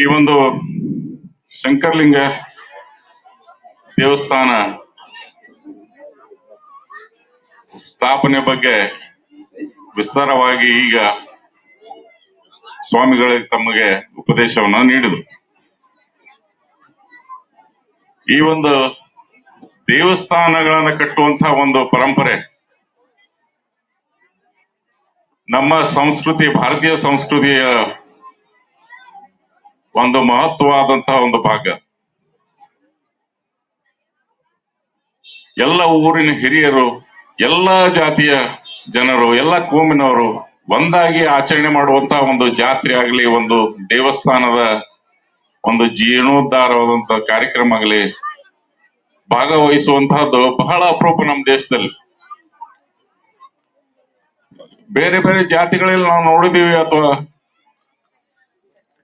ಈ ಒಂದು ಶಂಕರಲಿಂಗ ದೇವಸ್ಥಾನ ಸ್ಥಾಪನೆ ಬಗ್ಗೆ ವಿಸ್ತಾರವಾಗಿ ಈಗ ಸ್ವಾಮಿಗಳಿಗೆ ತಮಗೆ ಉಪದೇಶವನ್ನ ನೀಡಿದರು. ಈ ಒಂದು ದೇವಸ್ಥಾನಗಳನ್ನು ಕಟ್ಟುವಂತಹ ಒಂದು ಪರಂಪರೆ ನಮ್ಮ ಸಂಸ್ಕೃತಿ, ಭಾರತೀಯ ಸಂಸ್ಕೃತಿಯ ಒಂದು ಮಹತ್ವವಾದಂತಹ ಒಂದು ಭಾಗ. ಎಲ್ಲ ಊರಿನ ಹಿರಿಯರು, ಎಲ್ಲ ಜಾತಿಯ ಜನರು, ಎಲ್ಲ ಕೋಮಿನವರು ಒಂದಾಗಿ ಆಚರಣೆ ಮಾಡುವಂತಹ ಒಂದು ಜಾತ್ರೆ ಆಗಲಿ, ಒಂದು ದೇವಸ್ಥಾನದ ಒಂದು ಜೀರ್ಣೋದ್ಧಾರವಾದಂತಹ ಕಾರ್ಯಕ್ರಮ ಆಗಲಿ, ಭಾಗವಹಿಸುವಂತಹದ್ದು ಬಹಳ ಅಪರೂಪ ನಮ್ಮ ದೇಶದಲ್ಲಿ. ಬೇರೆ ಬೇರೆ ಜಾತಿಗಳಲ್ಲಿ ನಾವು ನೋಡಿದೀವಿ ಅಥವಾ